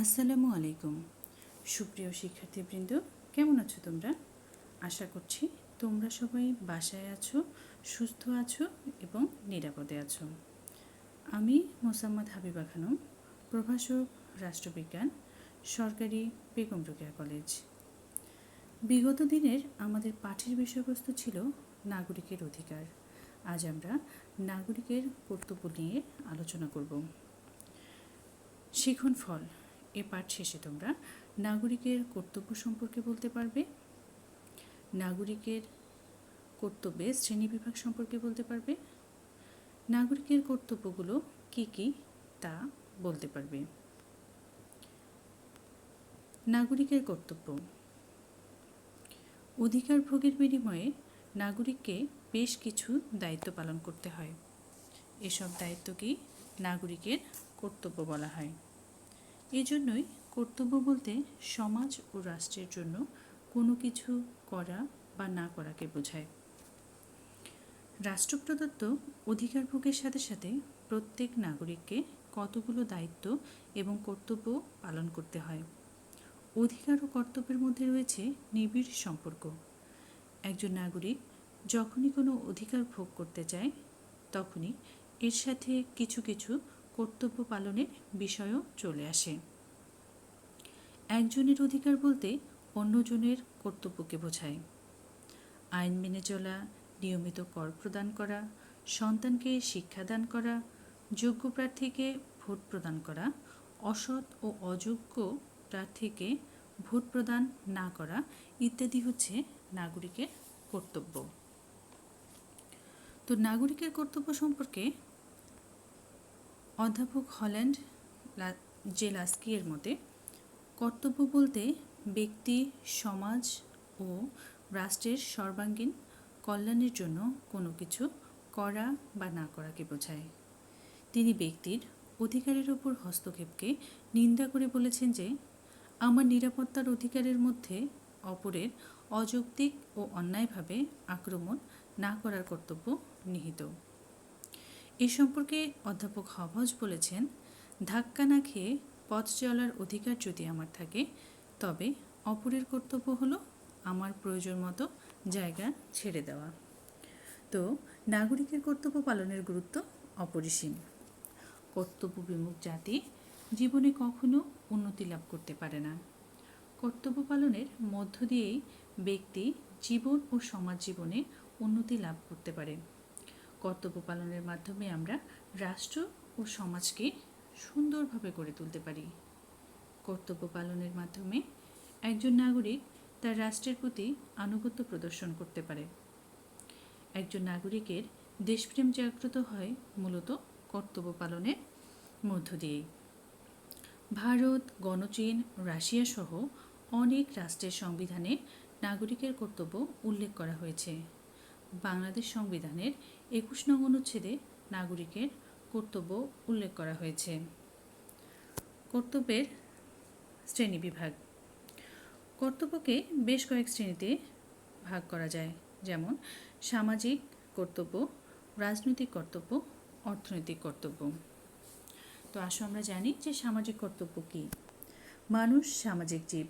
আসসালামু আলাইকুম। সুপ্রিয় শিক্ষার্থীবৃন্দ, কেমন আছো তোমরা? আশা করছি তোমরা সবাই বাসায় আছো, সুস্থ আছো এবং নিরাপদে আছো। আমি মোসাম্মদ হাবিবা খানম, প্রভাষক রাষ্ট্রবিজ্ঞান, সরকারি বেগম রোকেয়া কলেজ। বিগত দিনের আমাদের পাঠের বিষয়বস্তু ছিল নাগরিকের অধিকার। আজ আমরা নাগরিকের কর্তব্য নিয়ে আলোচনা করব। শিখন ফল। এ পাঠ শেষে তোমরা নাগরিকের কর্তব্য সম্পর্কে বলতে পারবে। নাগরিকের কর্তব্যে শ্রেণীবিভাগ সম্পর্কে বলতে পারবে। নাগরিকের কর্তব্যগুলো কি কি তা বলতে পারবে। নাগরিকের কর্তব্য। অধিকার ভোগের বিনিময়ে নাগরিককে বেশ কিছু দায়িত্ব পালন করতে হয়। এসব দায়িত্বকেই নাগরিকের কর্তব্য বলা হয়। এজন্যই কর্তব্য বলতে সমাজ ও রাষ্ট্রের জন্য কোনো কিছু করা বা না করাকে বোঝায়। রাষ্ট্রপ্রদত্ত অধিকার ভোগের সাথে সাথে প্রত্যেক নাগরিককে কতগুলো দায়িত্ব এবং কর্তব্য পালন করতে হয়। অধিকার ও কর্তব্যের মধ্যে রয়েছে নিবিড় সম্পর্ক। একজন নাগরিক যখনই কোনো অধিকার ভোগ করতে চায়, তখনই এর সাথে কিছু কিছু কর্তব্য পালনের বিষয়ও চলে আসে। একজনের অধিকার বলতে অন্যজনের কর্তব্যকে বোঝায়। আইন মেনে চলা, নিয়মিত কর প্রদান করা, সন্তানকে শিক্ষাদান করা, যোগ্য প্রার্থীকে ভোট প্রদান করা, অসৎ ও অযোগ্য প্রার্থীকে ভোট প্রদান না করা ইত্যাদি হচ্ছে নাগরিকের কর্তব্য। তো নাগরিকের কর্তব্য সম্পর্কে অধ্যাপক হল্যান্ড জে লাস্কিয়ের মতে, কর্তব্য বলতে ব্যক্তি, সমাজ ও রাষ্ট্রের সর্বাঙ্গীন কল্যাণের জন্য কোনো কিছু করা বা না করাকে বোঝায়। তিনি ব্যক্তির অধিকারের ওপর হস্তক্ষেপকে নিন্দা করে বলেছেন যে, আমার নিরাপত্তার অধিকারের মধ্যে অপরের অযৌক্তিক ও অন্যায়ভাবে আক্রমণ না করার কর্তব্য নিহিত। এ সম্পর্কে অধ্যাপক হভজ বলেছেন, ধাক্কা না খেয়ে পথ চলার অধিকার যদি আমার থাকে, তবে অপরের কর্তব্য হলো আমার প্রয়োজন মতো জায়গা ছেড়ে দেওয়া। তো নাগরিকের কর্তব্য পালনের গুরুত্ব অপরিসীম। কর্তব্য বিমুখ জাতি জীবনে কখনো উন্নতি লাভ করতে পারে না। কর্তব্য পালনের মধ্য দিয়েই ব্যক্তি জীবন ও সমাজ জীবনে উন্নতি লাভ করতে পারে। কর্তব্য পালনের মাধ্যমে আমরা রাষ্ট্র ও সমাজকে সুন্দরভাবে গড়ে তুলতে পারি। কর্তব্য পালনের মাধ্যমে একজন নাগরিক তার রাষ্ট্রের প্রতি আনুগত্য প্রদর্শন করতে পারে। একজন নাগরিকের দেশপ্রেম জাগ্রত হয় মূলত কর্তব্য পালনের মধ্য দিয়েই। ভারত, গণচীন, রাশিয়া সহ অনেক রাষ্ট্রের সংবিধানে নাগরিকের কর্তব্য উল্লেখ করা হয়েছে। বাংলাদেশ সংবিধানের একুশ নং অনুচ্ছেদে নাগরিকের কর্তব্য উল্লেখ করা হয়েছে। কর্তব্যের শ্রেণি বিভাগ। কর্তব্যকে বেশ কয়েক শ্রেণীতে ভাগ করা যায়। যেমন, সামাজিক কর্তব্য, রাজনৈতিক কর্তব্য, অর্থনৈতিক কর্তব্য। তো আসো আমরা জানি যে সামাজিক কর্তব্য কী। মানুষ সামাজিক জীব।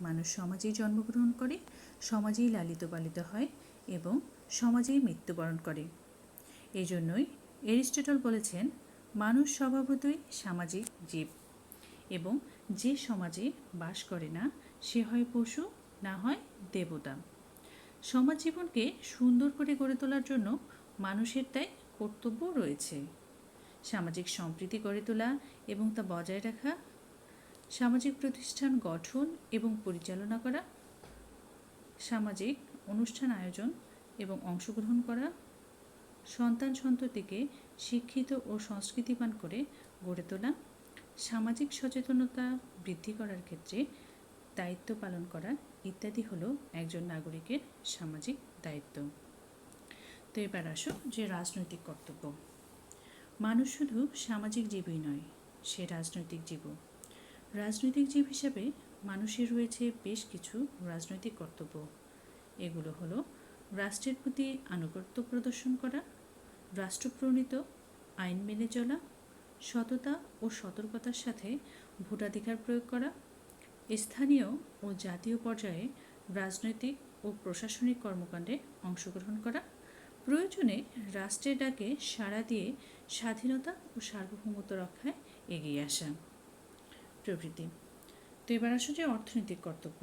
মানুষ সমাজেই জন্মগ্রহণ করে, সমাজেই লালিত পালিত হয় এবং সমাজেই মৃত্যুবরণ করে। এই জন্যই এরিস্টটল বলেছেন, মানুষ স্বভাবতই সামাজিক জীব এবং যে সমাজে বাস করে না, সে হয় পশু, না হয় দেবতা। সমাজ জীবনকে সুন্দর করে গড়ে তোলার জন্য মানুষের তাই কর্তব্য রয়েছে। সামাজিক সম্প্রীতি গড়ে তোলা এবং তা বজায় রাখা, সামাজিক প্রতিষ্ঠান গঠন এবং পরিচালনা করা, সামাজিক অনুষ্ঠান আয়োজন এবং অংশগ্রহণ করা সন্তান সন্ততিকে শিক্ষিত ও সংস্কৃতিবান করে গড়ে তোলা, সামাজিক সচেতনতা বৃদ্ধি করার ক্ষেত্রে দায়িত্ব পালন করা ইত্যাদি হলো একজন নাগরিকের সামাজিক দায়িত্ব। তো এবার আসো যে রাজনৈতিক কর্তব্য। মানুষ শুধু সামাজিক জীবই নয়, সে রাজনৈতিক জীব রাজনৈতিক জীব হিসাবে মানুষের রয়েছে বেশ কিছু রাজনৈতিক কর্তব্য। এগুলো হলো রাষ্ট্রের প্রতি আনুগত্য প্রদর্শন করা রাষ্ট্রপ্রণীত, আইন মেনে চলা, সততা ও সতর্কতার সাথে ভোটাধিকার প্রয়োগ করা, স্থানীয় ও জাতীয় পর্যায়ে রাজনৈতিক ও প্রশাসনিক কর্মকাণ্ডে অংশগ্রহণ করা, প্রয়োজনে রাষ্ট্রের ডাকে সাড়া দিয়ে স্বাধীনতা ও সার্বভৌমত্ব রক্ষায় এগিয়ে আসা। প্রভৃতি, তো এবার আসো যে অর্থনৈতিক কর্তব্য।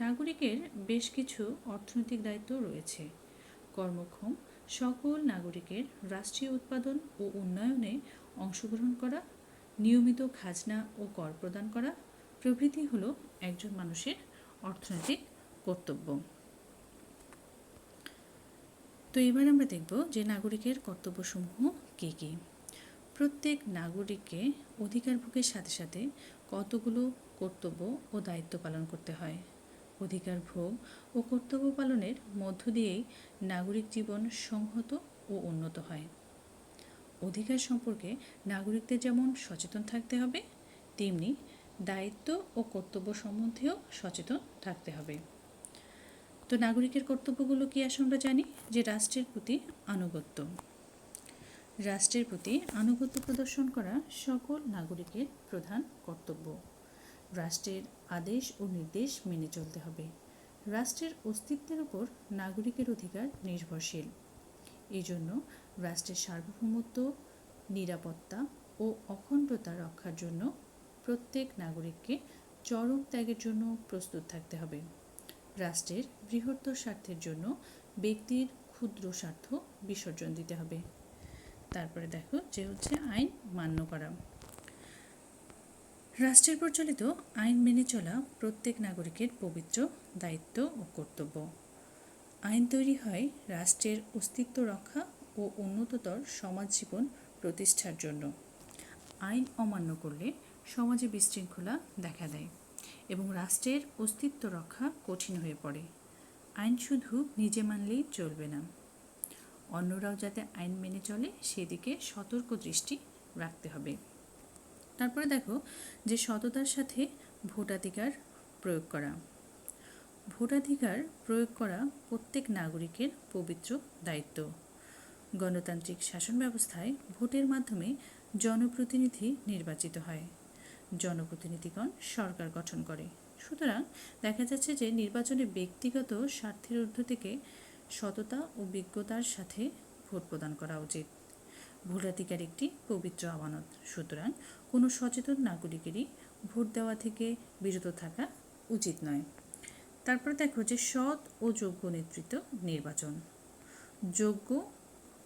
নাগরিকের বেশ কিছু অর্থনৈতিক দায়িত্ব রয়েছে। কর্মক্ষম সকল নাগরিকের রাষ্ট্রীয় উৎপাদন ও উন্নয়নে অংশগ্রহণ করা, নিয়মিত খাজনা ও কর প্রদান করা প্রভৃতি হল একজন মানুষের অর্থনৈতিক কর্তব্য। তো এবার আমরা দেখব যে নাগরিকের কর্তব্যসমূহ কী কী। প্রত্যেক নাগরিককে অধিকার ভোগের সাথে সাথে কতগুলো কর্তব্য ও দায়িত্ব পালন করতে হয়? অধিকার ভোগ ও কর্তব্য পালনের মধ্য দিয়েই নাগরিক জীবন সংহত ও উন্নত হয়। অধিকার সম্পর্কে নাগরিকদের যেমন সচেতন থাকতে হবে, তেমনি দায়িত্ব ও কর্তব্য সম্বন্ধেও সচেতন থাকতে হবে। তো নাগরিকের কর্তব্যগুলো কি আসে আমরা জানি? যে রাষ্ট্রের প্রতি আনুগত্য। রাষ্ট্রের প্রতি আনুগত্য প্রদর্শন করা সকল নাগরিকের প্রধান কর্তব্য। রাষ্ট্রের আদেশ ও নির্দেশ মেনে চলতে হবে। রাষ্ট্রের অস্তিত্বের উপর নাগরিকের অধিকার নির্ভরশীল। এজন্য রাষ্ট্রের সার্বভৌমত্ব, নিরাপত্তা ও অখণ্ডতা রক্ষার জন্য প্রত্যেক নাগরিককে চরম ত্যাগের জন্য প্রস্তুত থাকতে হবে। রাষ্ট্রের বৃহত্তর স্বার্থের জন্য ব্যক্তির ক্ষুদ্র স্বার্থ বিসর্জন দিতে হবে। তারপরে দেখো যে হচ্ছে আইন মান্য করা। রাষ্ট্রের প্রচলিত আইন মেনে চলা প্রত্যেক নাগরিকের পবিত্র দায়িত্ব ও কর্তব্য। আইন তৈরি হয় রাষ্ট্রের অস্তিত্ব রক্ষা ও উন্নততর সমাজ জীবন প্রতিষ্ঠার জন্য। আইন অমান্য করলে সমাজে বিশৃঙ্খলা দেখা দেয় এবং রাষ্ট্রের অস্তিত্ব রক্ষা কঠিন হয়ে পড়ে। আইন শুধু নিজে মানলেই চলবে না। অন্যরাও যাতে আইন মেনে চলে, সেদিকে সতর্ক দৃষ্টি রাখতে হবে। তারপরে দেখো যে সততার সাথে ভোটাধিকার প্রয়োগ করা। ভোটাধিকার প্রয়োগ করা প্রত্যেক নাগরিকের পবিত্র দায়িত্ব। গণতান্ত্রিক শাসন ব্যবস্থায় ভোটের মাধ্যমে জনপ্রতিনিধি নির্বাচিত হয়। জনপ্রতিনিধিগণ সরকার গঠন করে। সুতরাং দেখা যাচ্ছে যে নির্বাচনে ব্যক্তিগত স্বার্থের ঊর্ধ্ব থেকে সততা ও বিজ্ঞতার সাথে ভোট প্রদান করা উচিত। ভোটাধিকার একটি পবিত্র আমানত। সুতরাং কোনো সচেতন নাগরিকেরই ভোট দেওয়া থেকে বিরত থাকা উচিত নয়। তারপর দেখো যে সৎ ও যোগ্য নেতৃত্ব নির্বাচন। যোগ্য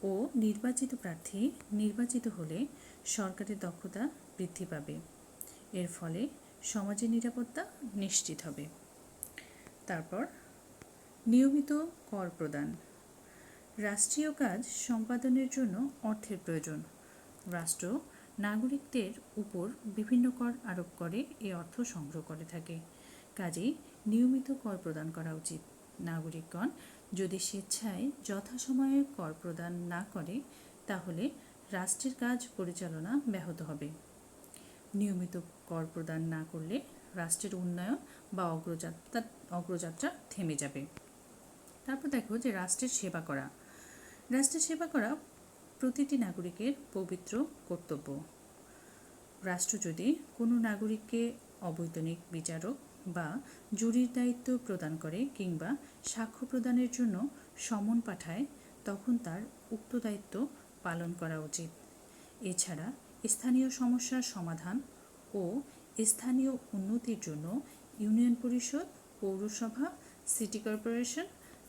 ও নির্বাচিত প্রার্থী নির্বাচিত হলে সরকারের দক্ষতা বৃদ্ধি পাবে। এর ফলে সমাজের নিরাপত্তা নিশ্চিত হবে। তারপর নিয়মিত কর প্রদান। রাষ্ট্রীয় কাজ সম্পাদনের জন্য অর্থের প্রয়োজন। রাষ্ট্র নাগরিকদের উপর বিভিন্ন কর আরোপ করে, এ অর্থ সংগ্রহ করে থাকে। কাজেই নিয়মিত কর প্রদান করা উচিত। নাগরিকগণ যদি স্বেচ্ছায় যথাসময়ে কর প্রদান না করে, তাহলে রাষ্ট্রের কাজ পরিচালনা ব্যাহত হবে। নিয়মিত কর প্রদান না করলে রাষ্ট্রের উন্নয়ন বা অগ্রযাত্রা অগ্রযাত্রা থেমে যাবে। তারপর দেখো যে রাষ্ট্রের সেবা করা। রাষ্ট্রের সেবা করা প্রতিটি নাগরিকের পবিত্র কর্তব্য। রাষ্ট্র যদি কোনো নাগরিককে অবৈতনিক বিচারক বা জুরির দায়িত্ব প্রদান করে কিংবা সাক্ষ্য প্রদানের জন্য সমন পাঠায়, তখন তার উক্ত দায়িত্ব পালন করা উচিত। এছাড়া স্থানীয় সমস্যার সমাধান ও স্থানীয় উন্নতির জন্য ইউনিয়ন পরিষদ, পৌরসভা, সিটি কর্পোরেশন,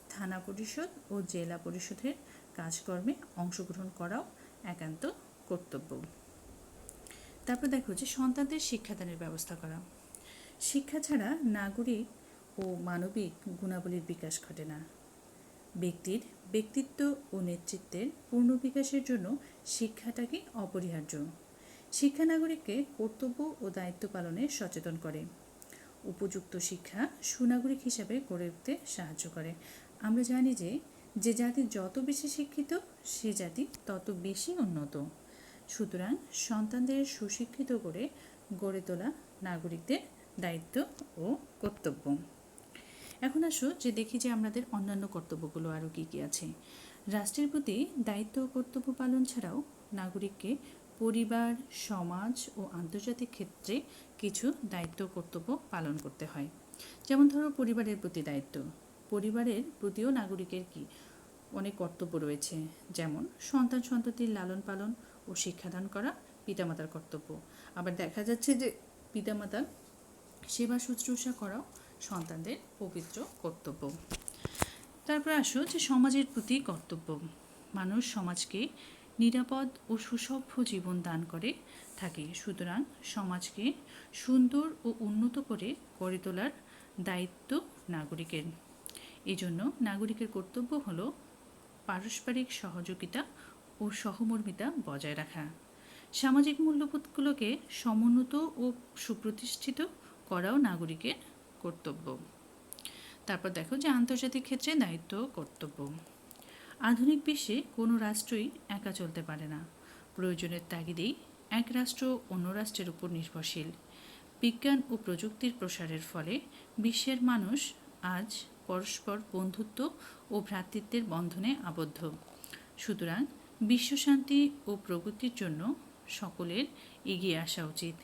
থানা পরিষদ ও জেলা পরিষদের কাজকর্মে অংশগ্রহণ করাও একান্ত কর্তব্য। তারপর দেখো যে সন্তানদের শিক্ষাদানের ব্যবস্থা করা। শিক্ষা ছাড়া নাগরিক ও মানবিক গুণাবলীর বিকাশ ঘটে না। ব্যক্তির ব্যক্তিত্ব ও নেতৃত্বের পূর্ণ বিকাশের জন্য শিক্ষাটাকে অপরিহার্য। শিক্ষা নাগরিককে কর্তব্য ও দায়িত্ব পালনে সচেতন করে। উপযুক্ত শিক্ষা সুনাগরিক হিসাবে গড়ে উঠতে সাহায্য করে। আমরা জানি যে যে জাতি যত বেশি শিক্ষিত, সে জাতি তত বেশি উন্নত। সুতরাং সন্তানদের সুশিক্ষিত করে গড়ে তোলা নাগরিকদের দায়িত্ব ও কর্তব্য। এখন আসো যে দেখি যে আমাদের অন্যান্য কর্তব্যগুলো আরও কী কী আছে। রাষ্ট্রের প্রতি দায়িত্ব ও কর্তব্য পালন ছাড়াও নাগরিককে পরিবার, সমাজ ও আন্তর্জাতিক ক্ষেত্রে কিছু দায়িত্ব কর্তব্য পালন করতে হয়। যেমন ধরো পরিবারের প্রতি দায়িত্ব। পরিবারের প্রতিও নাগরিকের কি অনেক কর্তব্য রয়েছে? যেমন, সন্তান সন্ততির লালন পালন ও শিক্ষাদান করা পিতামাতার কর্তব্য। আবার দেখা যাচ্ছে যে পিতামাতার সেবা শুশ্রূষা করাও সন্তানদের পবিত্র কর্তব্য। তারপর আসো যে সমাজের প্রতি কর্তব্য। মানুষ সমাজকে নিরাপদ ও সুসভ্য জীবন দান করে থাকে। সুতরাং সমাজকে সুন্দর ও উন্নত করে গড়ে তোলার দায়িত্ব নাগরিকের। এজন্য নাগরিকের কর্তব্য হল পারস্পরিক সহযোগিতা ও সহমর্মিতা বজায় রাখা। সামাজিক মূল্যবোধগুলোকে সমুন্নত ও সুপ্রতিষ্ঠিত করাও নাগরিকের কর্তব্য। তারপর দেখো যে আন্তর্জাতিক ক্ষেত্রে দায়িত্ব, কর্তব্য। আধুনিক বিশ্বে কোনো রাষ্ট্রই একা চলতে পারে না। প্রয়োজনের তাগিদেই এক রাষ্ট্র অন্য রাষ্ট্রের উপর নির্ভরশীল। বিজ্ঞান ও প্রযুক্তির প্রসারের ফলে বিশ্বের মানুষ আজ পরস্পর বন্ধুত্ব ও ভ্রাতৃত্বের বন্ধনে আবদ্ধ। সুতরাং বিশ্বশান্তি ও প্রগতির জন্য সকলের এগিয়ে আসা উচিত।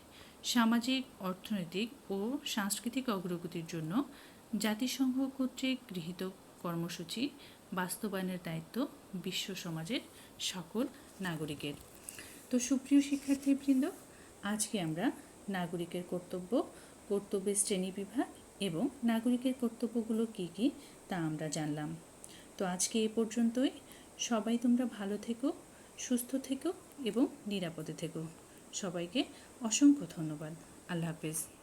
সামাজিক, অর্থনৈতিক ও সাংস্কৃতিক অগ্রগতির জন্য জাতিসংঘ কর্তৃক গৃহীত কর্মসূচি বাস্তবায়নের দায়িত্ব বিশ্ব সমাজের সকল নাগরিকের। তো সুপ্রিয় শিক্ষার্থীবৃন্দ, আজকে আমরা নাগরিকের কর্তব্য, কর্তব্যের শ্রেণীবিভাগ এবং নাগরিকের কর্তব্যগুলো কী কী তা আমরা জানলাম। তো আজকে এ পর্যন্তই। সবাই তোমরা ভালো থেকো, সুস্থ থেকো এবং নিরাপদে থেকো। সবাইকে অসংখ্য ধন্যবাদ। আল্লাহ হাফেজ।